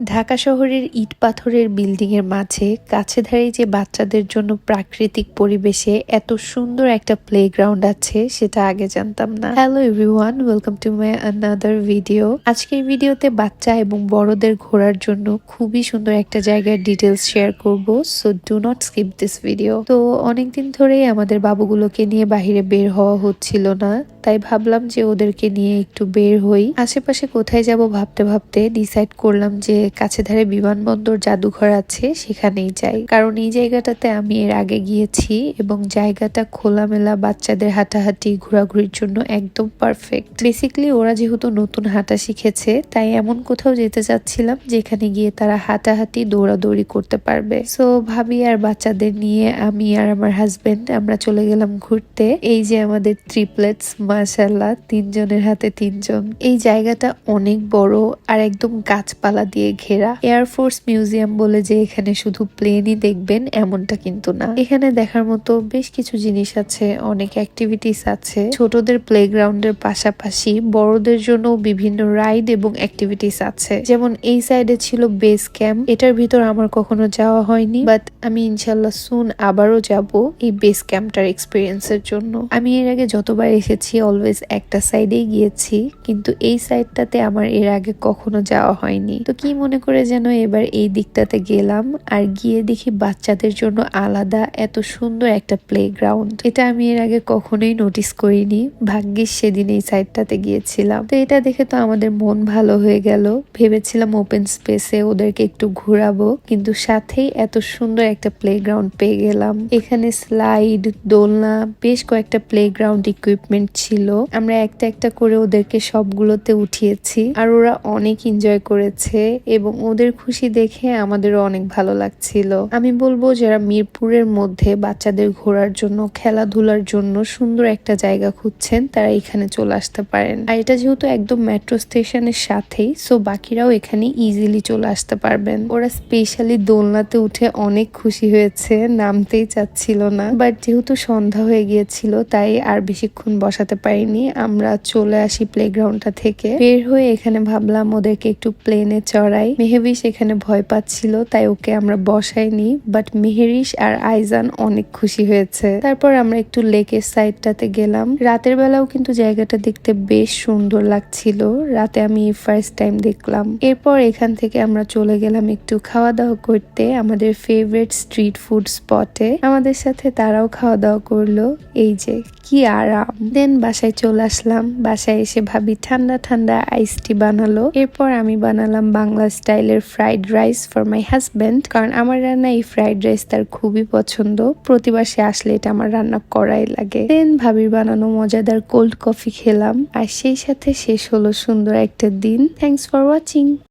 ঢাকা শহরের ইট পাথরের বিল্ডিং এর মাঝে কাছে ধারে যে বাচ্চাদের জন্য প্রাকৃতিক পরিবেশে এত সুন্দর একটা প্লেগ্রাউন্ড আছে, সেটা আগে জানতাম না। Hello everyone welcome to my another video আজকের ভিডিওতে বাচ্চা এবং বড়দের ঘোরার জন্য খুবই সুন্দর একটা জায়গার ডিটেলস শেয়ার করব so do not skip this video তো অনেকদিন ধরেই আমাদের বাবুগুলোকে নিয়ে বাহিরে বের হওয়া হচ্ছিল না, তাই ভাবলাম যে ওদেরকে নিয়ে একটু বের হই। আশেপাশে কোথায় যাব ভাবতে ভাবতে ডিসাইড করলাম যে কাছে ধারে বিমানবন্দর জাদুঘর আছে, সেখানেই যাই। কারণ এই জায়গাটাতে আমি এর আগে গিয়েছি এবং জায়গাটা খোলামেলা বাচ্চাদের হাঁটাহাঁটি, ঘোরাঘুরির জন্য একদম পারফেক্ট বেসিক্যালি ওরা যেহেতু নতুন হাঁটা শিখেছে, তাই এমন কোথাও যেতে চাচ্ছিলাম যেখানে গিয়ে তারা হাঁটাহাঁটি, দৌড়াদৌড়ি করতে পারবে। সো ভাবি আর বাচ্চাদের নিয়ে আমি আর আমার হাজবেন্ড আমরা চলে গেলাম ঘুরতে। এই যে আমাদের ট্রিপলেটস মাশাল্লাহ তিনজনের হাতে তিনজন। এই জায়গাটা অনেক বড় আর একদম গাছপালা দিয়ে ঘেরা এয়ারফোর্স মিউজিয়াম বলে যে এখানে শুধু প্লেনই দেখবেন, এমনটা কিন্তু না। এখানে দেখার মতো বেশ কিছু জিনিস আছে, অনেক অ্যাক্টিভিটিস আছে। ছোটদের প্লে প্লেগ্রাউন্ডের পাশাপাশি বড়দের জন্য বিভিন্ন রাইড এবং অ্যাক্টিভিটিস আছে। যেমন এই সাইডে ছিল বেস ক্যাম্প এটার ভিতর আমার কখনো যাওয়া হয়নি বাট আমি ইনশাল্লাহ সুন আবারও যাব এই বেস ক্যাম্পটার এক্সপিরিয়েন্সের জন্য। আমি এর আগে যতবার এসেছি অলওয়েজ একটা সাইডেই গিয়েছি, কিন্তু এই সাইডটাতে আমার এর আগে কখনো যাওয়া হয়নি। তো কি মনে করে যেন এবার এই দিকটাতে গেলাম আর গিয়ে দেখি বাচ্চাদের জন্য আলাদা এত সুন্দর একটা প্লে গ্রাউন্ড এটা আমি এর আগে কখনোই নোটিস করিনি। ভাগ্যিস সেদিন এই সাইডটাতে গিয়েছিলাম। তো এটা দেখে তো আমাদের মন ভালো হয়ে গেল। ভেবেছিলাম ওপেন স্পেসে ওদেরকে একটু ঘোরাবো, কিন্তু সাথেই এত সুন্দর একটা প্লে গ্রাউন্ড পেয়ে গেলাম। এখানে স্লাইড দোলনা, বেশ কয়েকটা প্লে গ্রাউন্ড ইকুইপমেন্ট ছিল। আমরা একটা একটা করে ওদেরকে সবগুলোতে উঠিয়েছি। আর ওরা অনেক এনজয় করেছে। এবং ওদের খুশি দেখে আমাদেরও অনেক ভালো লাগছিল। আমি বলব যারা মিরপুরের মধ্যে বাচ্চাদের ঘোরার জন্য, খেলাধুলার জন্য সুন্দর একটা জায়গা খুঁজছেন, তারা এখানে চলে আসতে পারেন। আর এটা যেহেতু একদম মেট্রো স্টেশনের সাথেই সো বাকিরাও এখানে ইজিলি চলে আসতে পারবেন। ওরা স্পেশালি দোলনাতে উঠে অনেক খুশি হয়েছে, নামতেই চাচ্ছিল না। বাট যেহেতু সন্ধ্যা হয়ে গিয়েছিল, তাই আর বেশিক্ষণ বসাতে পারিনি। আমরা চলে আসি প্লেগ্রাউন্ডটা থেকে। বের হয়ে এখানে ভাবলাম ওদেরকে একটু প্লেনে চড়াই। মেহেবিশ এখানে ভয় পাচ্ছিল, তাই ওকে আমরা বসাইনি বাট মেহেরিশ আর আইজান অনেক খুশি হয়েছে। তারপর আমরা একটু লেকের সাইডটাতে গেলাম। রাতের বেলাও কিন্তু জায়গাটা দেখতে বেশ সুন্দর লাগছিল। রাতে আমি ফার্স্ট টাইম দেখলাম। এরপর এখান থেকে আমরা চলে গেলাম একটু খাওয়া দাওয়া করতে, আমাদের ফেভারিট স্ট্রিট ফুড স্পটে আমাদের সাথে তারাও খাওয়া দাওয়া করল। এই যে, কি আরাম। দেন বাসায় চলে আসলাম। বাসায় এসে ভাবি ঠান্ডা ঠান্ডা আইস টি বানালো। এরপর আমি বানালাম বাংলা স্টাইলের fried rice for my husband কারণ আমার রান্না এই ফ্রাইড রাইস তার খুবই পছন্দ। প্রতিবার সে আসলে এটা আমার রান্না করাই লাগে। দেন ভাবির বানানো মজাদার কোল্ড কফি খেলাম। আর সেই সাথে শেষ হলো সুন্দর একটা দিন। Thanks for watching